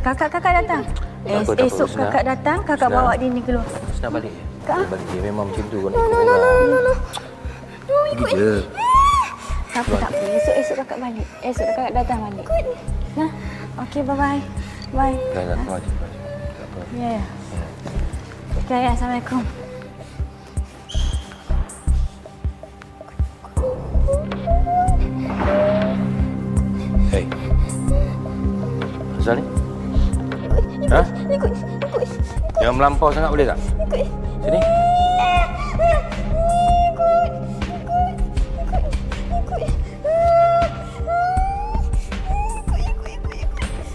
kakak-kakak datang. Tak Es, apa, tak apa, esok Husna. kakak datang, kakak Husna. bawa Dini keluar. Senang balik. Kak. Dia balik. Dia memang macam tu. No, ikut no, no, no, no, no. No, Pergi ikut. je. Tak apa, tak apa. Esok-esok kakak balik. Esok kakak datang balik. Nah, okey, bye-bye. Bye. Dah, dah. Terima kasih. Tak apa. Ya, ya. Okey, ya. Assalamualaikum. Hei. Asal ikut, ha? ikut, ikut, ikut. Jangan melampau sangat boleh tak? Ikut. Sini. Ikut, ikut, ikut